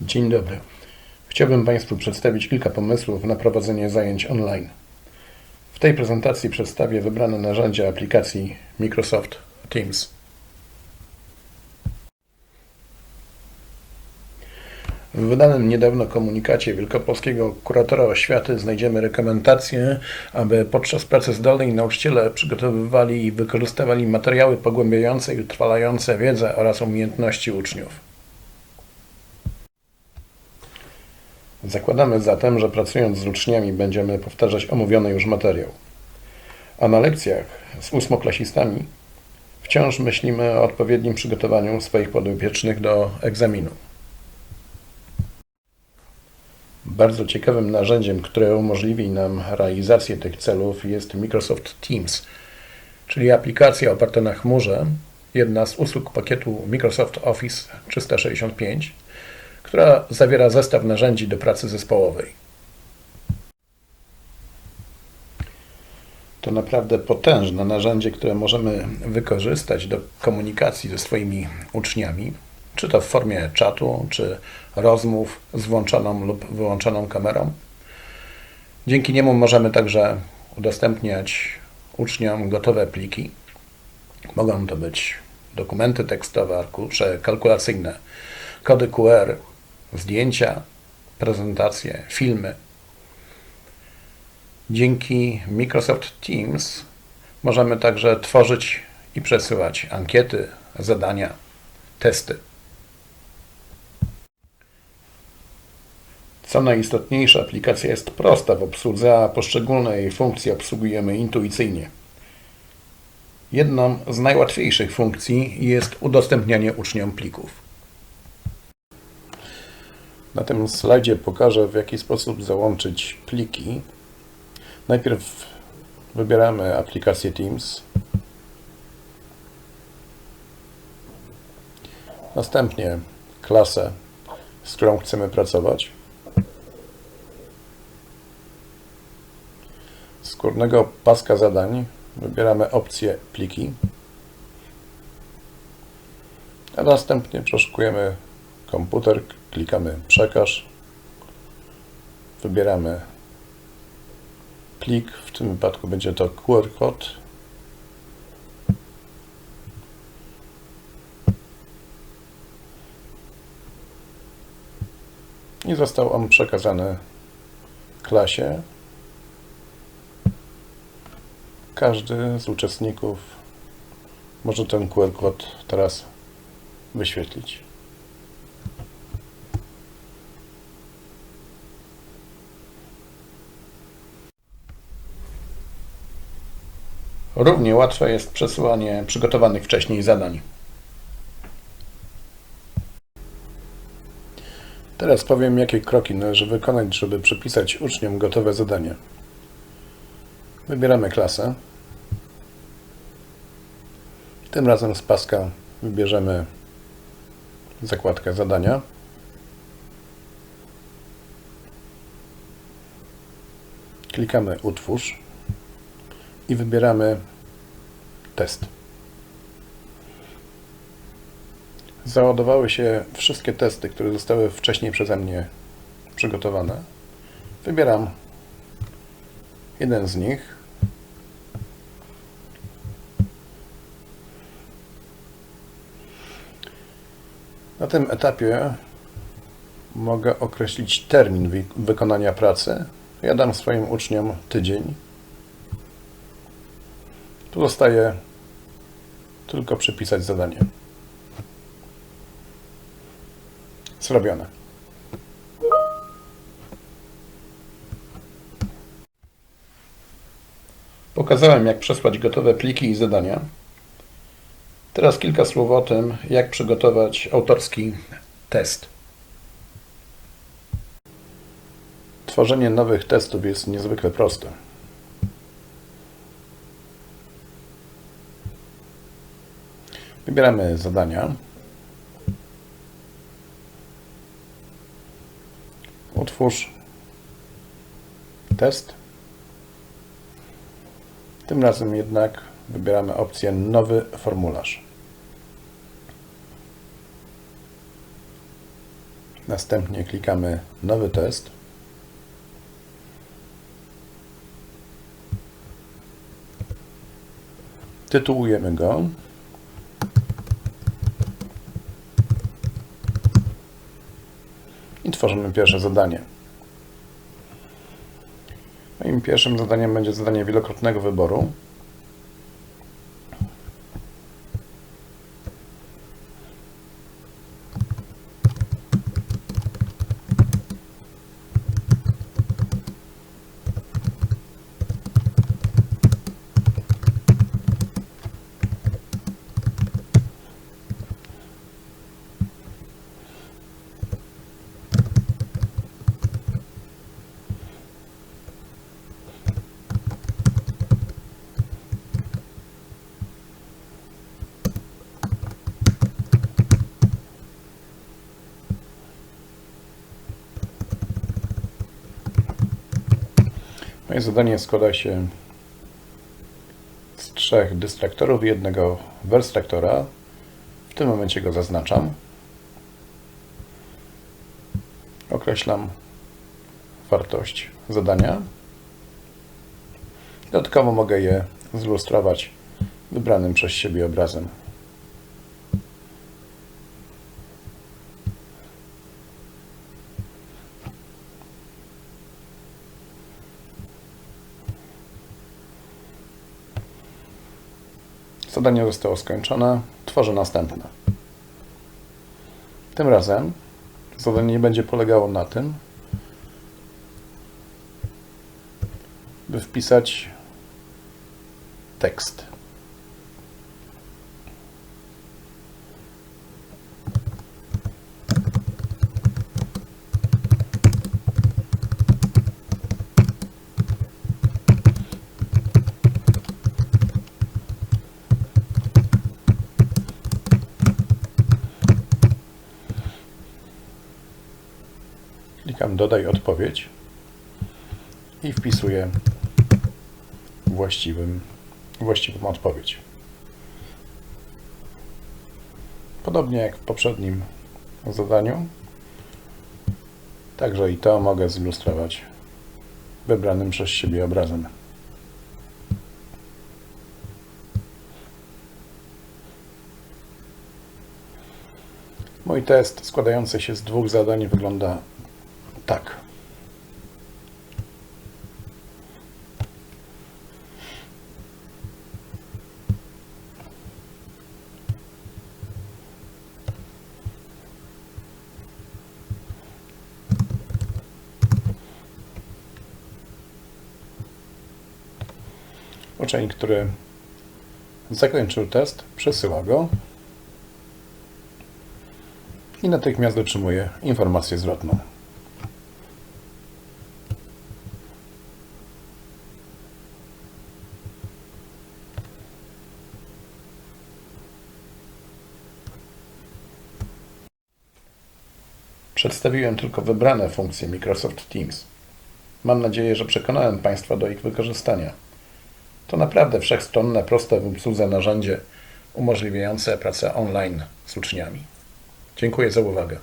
Dzień dobry. Chciałbym Państwu przedstawić kilka pomysłów na prowadzenie zajęć online. W tej prezentacji przedstawię wybrane narzędzia aplikacji Microsoft Teams. W wydanym niedawno komunikacie Wielkopolskiego Kuratora Oświaty znajdziemy rekomendacje, aby podczas pracy zdalnej nauczyciele przygotowywali i wykorzystywali materiały pogłębiające i utrwalające wiedzę oraz umiejętności uczniów. Zakładamy zatem, że pracując z uczniami będziemy powtarzać omówiony już materiał. A na lekcjach z ósmoklasistami wciąż myślimy o odpowiednim przygotowaniu swoich podopiecznych do egzaminu. Bardzo ciekawym narzędziem, które umożliwi nam realizację tych celów jest Microsoft Teams, czyli aplikacja oparta na chmurze, jedna z usług pakietu Microsoft Office 365, która zawiera zestaw narzędzi do pracy zespołowej. To naprawdę potężne narzędzie, które możemy wykorzystać do komunikacji ze swoimi uczniami, czy to w formie czatu, czy rozmów z włączoną lub wyłączoną kamerą. Dzięki niemu możemy także udostępniać uczniom gotowe pliki. Mogą to być dokumenty tekstowe, arkusze kalkulacyjne, kody QR, zdjęcia, prezentacje, filmy. Dzięki Microsoft Teams możemy także tworzyć i przesyłać ankiety, zadania, testy. Co najistotniejsze, aplikacja jest prosta w obsłudze, a poszczególne jej funkcje obsługujemy intuicyjnie. Jedną z najłatwiejszych funkcji jest udostępnianie uczniom plików. Na tym slajdzie pokażę, w jaki sposób załączyć pliki. Najpierw wybieramy aplikację Teams. Następnie klasę, z którą chcemy pracować. Z górnego paska zadań wybieramy opcję pliki. A następnie przeszukujemy komputer, klikamy przekaż, wybieramy plik, w tym wypadku będzie to QR code. I został on przekazany klasie. Każdy z uczestników może ten QR code teraz wyświetlić. Równie łatwe jest przesyłanie przygotowanych wcześniej zadań. Teraz powiem, jakie kroki należy wykonać, żeby przypisać uczniom gotowe zadanie. Wybieramy klasę. Tym razem z paska wybierzemy zakładkę zadania. Klikamy utwórz i wybieramy test. Załadowały się wszystkie testy, które zostały wcześniej przeze mnie przygotowane. Wybieram jeden z nich. Na tym etapie mogę określić termin wy wykonania pracy. Ja dam swoim uczniom tydzień. Pozostaje tylko przypisać zadanie. Zrobione. Pokazałem, jak przesłać gotowe pliki i zadania. Teraz kilka słów o tym, jak przygotować autorski test. Tworzenie nowych testów jest niezwykle proste. Wybieramy zadania. Utwórz test. Tym razem jednak wybieramy opcję nowy formularz. Następnie klikamy Nowy test. Tytułujemy go. I tworzymy pierwsze zadanie. Moim pierwszym zadaniem będzie zadanie wielokrotnego wyboru. Moje zadanie składa się z trzech dystraktorów i jednego werstraktora. W tym momencie go zaznaczam. Określam wartość zadania. Dodatkowo mogę je zilustrować wybranym przez siebie obrazem. Zadanie zostało skończone. Tworzę następne. Tym razem zadanie nie będzie polegało na tym, by wpisać tekst. Dodaj odpowiedź i wpisuję właściwym, właściwą odpowiedź. Podobnie jak w poprzednim zadaniu, także i to mogę zilustrować wybranym przez siebie obrazem. Mój test składający się z dwóch zadań wygląda Uczeń, który zakończył test, przesyła go i natychmiast otrzymuje informację zwrotną. Przedstawiłem tylko wybrane funkcje Microsoft Teams. Mam nadzieję, że przekonałem Państwa do ich wykorzystania. To naprawdę wszechstronne, proste w obsłudze narzędzie umożliwiające pracę online z uczniami. Dziękuję za uwagę.